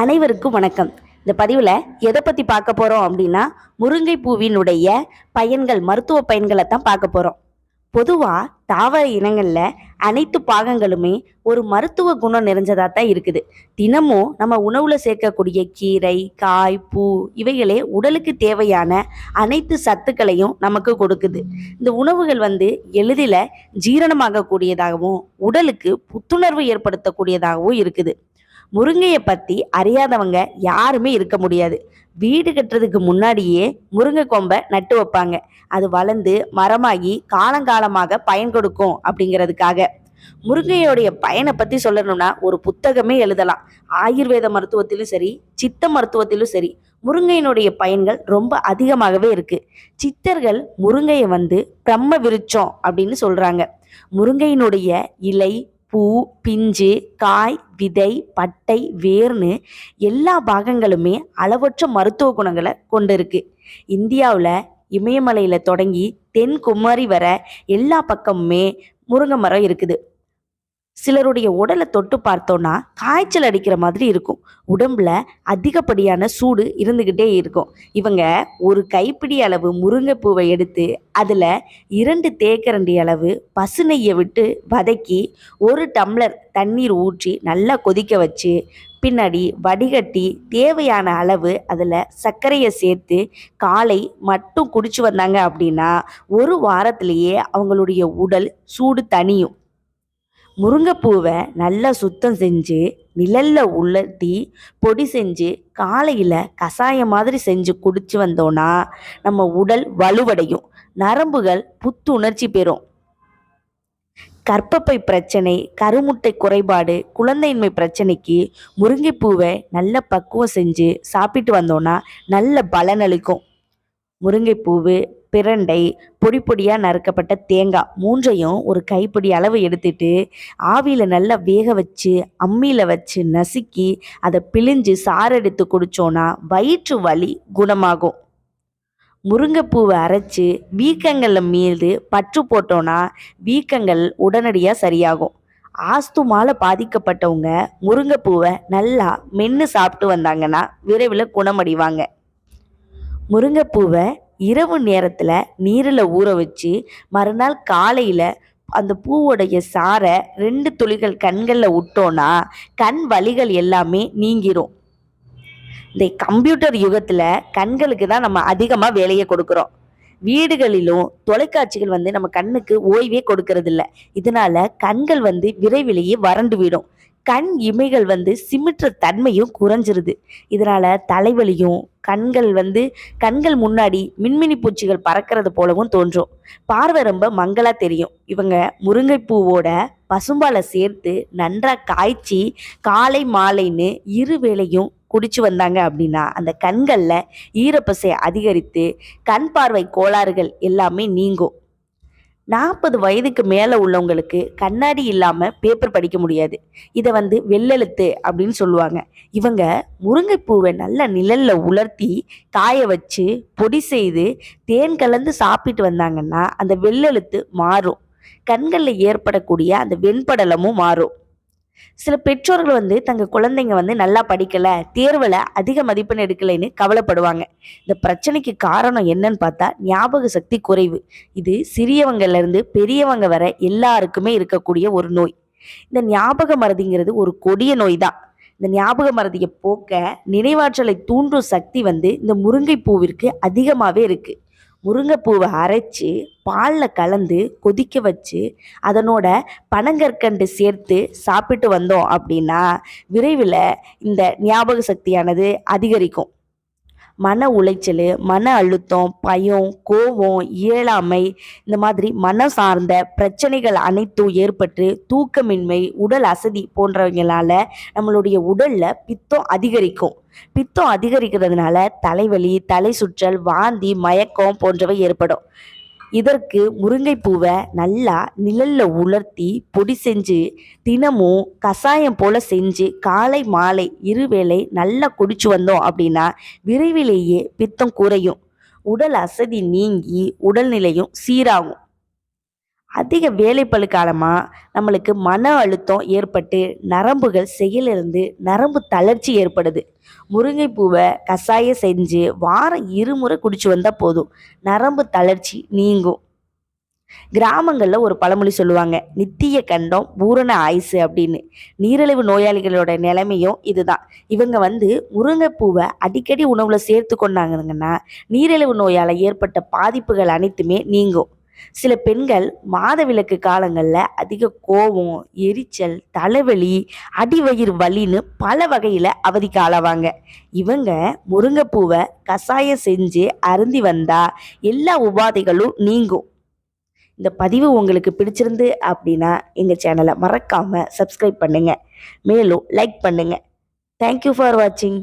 அனைவருக்கும் வணக்கம். இந்த பதிவில் எதை பற்றி பார்க்க போகிறோம் அப்படின்னா முருங்கை பூவினுடைய பயன்கள் மருத்துவ பயன்களை தான் பார்க்க போகிறோம் பொதுவாக தாவர இனங்களில் அனைத்து பாகங்களுமே ஒரு மருத்துவ குணம் நிறைஞ்சதாக தான் இருக்குது. தினமும் நம்ம உணவில் சேர்க்கக்கூடிய கீரை காய் பூ இவைகளே உடலுக்கு தேவையான அனைத்து சத்துக்களையும் நமக்கு கொடுக்குது. இந்த உணவுகள் வந்து எளிதில் ஜீரணமாகக்கூடியதாகவும் உடலுக்கு புத்துணர்வு ஏற்படுத்தக்கூடியதாகவும் இருக்குது. முருங்கையை பற்றி அறியாதவங்க யாருமே இருக்க முடியாது. வீடு கட்டுறதுக்கு முன்னாடியே முருங்கை கொம்பை நட்டு வைப்பாங்க. அது வளர்ந்து மரமாகி காலங்காலமாக பயன் கொடுக்கும் அப்படிங்கிறதுக்காக. முருங்கையோடைய பயனை பற்றி சொல்லணும்னா ஒரு புத்தகமே எழுதலாம். ஆயுர்வேத மருத்துவத்திலும் சரி சித்த மருத்துவத்திலும் சரி முருங்கையினுடைய பயன்கள் ரொம்ப அதிகமாகவே இருக்கு. சித்தர்கள் முருங்கையை வந்து பிரம்ம விருச்சம் அப்படின்னு சொல்றாங்க. முருங்கையினுடைய இலை பூ பிஞ்சு காய் விதை பட்டை வேர்னு எல்லா பாகங்களுமே அளவற்ற மருத்துவ குணங்களை கொண்டு இருக்கு இந்தியாவில் இமயமலையில் தொடங்கி தென்குமரி வர எல்லா பக்கமுமே முருங்கை மரம் இருக்குது. சிலருடைய உடலை தொட்டு பார்த்தோன்னா காய்ச்சல் அடிக்கிற மாதிரி இருக்கும். உடம்புல அதிகப்படியான சூடு இருந்துக்கிட்டே இருக்கும். இவங்க ஒரு கைப்பிடி அளவு முருங்கைப்பூவை எடுத்து அதில் இரண்டு தேக்கரண்டி அளவு பசுநெய்யை விட்டு வதக்கி ஒரு டம்ளர் தண்ணீர் ஊற்றி நல்லா கொதிக்க வச்சு பின்னாடி வடிகட்டி தேவையான அளவு அதில் சர்க்கரையை சேர்த்து காலை மட்டும் குடிச்சு வந்தாங்க அப்படின்னா ஒரு வாரத்திலேயே அவங்களுடைய உடல் சூடு தணியும். முருங்கைப்பூவை நல்லா சுத்தம் செஞ்சு நிழல்ல உலர்த்தி பொடி செஞ்சு காலையில் கஷாயம் மாதிரி செஞ்சு குடிச்சு வந்தோன்னா நம்ம உடல் வலுவடையும். நரம்புகள் புத்துணர்ச்சி பெறும். கற்பப்பை பிரச்சனை கருமுட்டை குறைபாடு குழந்தையின்மை பிரச்சனைக்கு முருங்கைப்பூவை நல்ல பக்குவம் செஞ்சு சாப்பிட்டு வந்தோன்னா நல்ல பலனளிக்கும் முருங்கைப்பூவு பிரண்டை பொடி பொடியாக நறுக்கப்பட்ட தேங்காய் மூன்றையும் ஒரு கைப்பிடி அளவு எடுத்துட்டு ஆவியில் நல்லா வேக வச்சு அம்மியில் வச்சு நசுக்கி அதை பிழிஞ்சு சாறு எடுத்து குடித்தோன்னா வயிற்று வலி குணமாகும். முருங்கைப்பூவை அரைச்சி வீக்கங்களில் மீது பற்று போட்டோன்னா வீக்கங்கள் உடனடியாக சரியாகும். ஆஸ்துமால பாதிக்கப்பட்டவங்க முருங்கைப்பூவை நல்லா மென்று சாப்பிட்டு வந்தாங்கன்னா விரைவில் குணமடைவாங்க. முருங்கைப்பூவை இரவு நேரத்தில் நீரில் ஊற வச்சு மறுநாள் காலையில் அந்த பூவோடைய சாரை ரெண்டு துளிகள் கண்களில் விட்டோன்னா கண் வலிகள் எல்லாமே நீங்கிரும். இந்த கம்ப்யூட்டர் யுகத்தில் கண்களுக்கு தான் நம்ம அதிகமாக வேலையை கொடுக்குறோம். வீடுகளிலும் தொலைக்காட்சிகள் வந்து நம்ம கண்ணுக்கு ஓய்வே கொடுக்கறதில்ல. இதனால கண்கள் வந்து விரைவிலேயே வறண்டு விடும். கண் இமைகள் வந்து சிமிட்டுற தன்மையும் குறைஞ்சிருது. இதனால் தலைவலியும் கண்கள் வந்து கண்கள் முன்னாடி மின்மினி பூச்சிகள் பறக்கிறது போலவும் தோன்றும். பார்வை ரொம்ப மங்களாக தெரியும். இவங்க முருங்கைப்பூவோட பசும்பாலை சேர்த்து நன்றாக காய்ச்சி காலை மாலைன்னு இரு வேளையும் குடிச்சு வந்தாங்க அப்படின்னா அந்த கண்களில் ஈரப்பசை அதிகரித்து கண் பார்வை கோளாறுகள் எல்லாமே நீங்கும். நாற்பது வயதுக்கு மேலே உள்ளவங்களுக்கு கண்ணாடி இல்லாமல் பேப்பர் படிக்க முடியாது. இதை வந்து வெள்ளெழுத்து அப்படின்னு சொல்லுவாங்க. இவங்க முருங்கைப்பூவை நல்ல நிழலில் உலர்த்தி காய வச்சு பொடி செய்து தேன் கலந்து சாப்பிட்டு வந்தாங்கன்னா அந்த வெள்ளெழுத்து மாறும். கண்களில் ஏற்படக்கூடிய அந்த வெண்படலமும் மாறும். சில பெற்றோர்கள் வந்து தங்க குழந்தைங்க வந்து நல்லா படிக்கல தேர்வில் அதிக மதிப்பெண் எடுக்கலைன்னு கவலைப்படுவாங்க. இந்த பிரச்சனைக்கு காரணம் என்னன்னு பார்த்தா ஞாபக சக்தி குறைவு. இது சிறியவங்கள்லேருந்து பெரியவங்க வரை எல்லாருக்குமே இருக்கக்கூடிய ஒரு நோய். இந்த ஞாபக மருதிங்கிறது ஒரு கொடிய நோய் தான் இந்த ஞாபக மருதியை போக்க நினைவாற்றலை தூண்டும் சக்தி வந்து இந்த முருங்கை பூவிற்கு அதிகமாகவே இருக்குது முருங்கைப்பூவை அரைச்சி பாலில் கலந்து கொதிக்க வச்சு அதனோட பனங்கற்கண்டு சேர்த்து சாப்பிட்டு வந்தோம் அப்படின்னா விரைவில் இந்த ஞாபக சக்தியானது அதிகரிக்கும். மன உளைச்சல் மன அழுத்தம் பயம் கோபம் இயலாமை இந்த மாதிரி மனம் சார்ந்த பிரச்சனைகள் அனைத்தும் ஏற்பட்டு தூக்கமின்மை உடல் அசதி போன்றவங்களால நம்மளுடைய உடல்ல பித்தம் அதிகரிக்கும். பித்தம் அதிகரிக்கிறதுனால தலைவலி தலை சுற்றல் வாந்தி மயக்கம் போன்றவை ஏற்படும். இதற்கு முருங்கைப்பூவை நல்லா நிழல்ல உலர்த்தி பொடி செஞ்சு தினமும் கஷாயம் போல செஞ்சு காலை மாலை இருவேளை நல்லா குடிச்சு வந்தோம் அப்படின்னா விரைவிலேயே பித்தம் குறையும். உடல் அசதி நீங்கி உடல்நிலையும் சீராகும். அதிக வேலைப்பளு காலமாக நம்மளுக்கு மன அழுத்தம் ஏற்பட்டு நரம்புகள் செயலிழந்து நரம்பு தளர்ச்சி ஏற்படுது. முருங்கைப்பூவை கஷாயம் செஞ்சு வாரம் இருமுறை குடிச்சு வந்தால் போதும். நரம்பு தளர்ச்சி நீங்கும். கிராமங்களில் ஒரு பழமொழி சொல்லுவாங்க நித்திய கண்டம் பூரண ஆயுசு அப்படின்னு. நீரிழிவு நோயாளிகளோட நிலைமையும் இதுதான். இவங்க வந்து முருங்கைப்பூவை அடிக்கடி உணவில் சேர்த்து கொண்டாங்கன்னா நீரிழிவு நோயால் ஏற்பட்ட பாதிப்புகள் அனைத்துமே நீங்கும். சில பெண்கள் மாதவிலக்கு காலங்களில் அதிக கோபம் எரிச்சல் தலைவலி அடிவயிறு வலின்னு பல வகையில் அவதிக்கு ஆளாவாங்க. இவங்க முருங்கைப்பூவை கஷாயம் செஞ்சு அருந்தி வந்தால் எல்லா உபாதைகளும் நீங்கும். இந்த பதிவு உங்களுக்கு பிடிச்சிருந்து அப்படின்னா எங்கள் சேனலை மறக்காமல் சப்ஸ்கிரைப் பண்ணுங்கள் மேலும் லைக் பண்ணுங்கள் தேங்க்யூ ஃபார் வாட்சிங்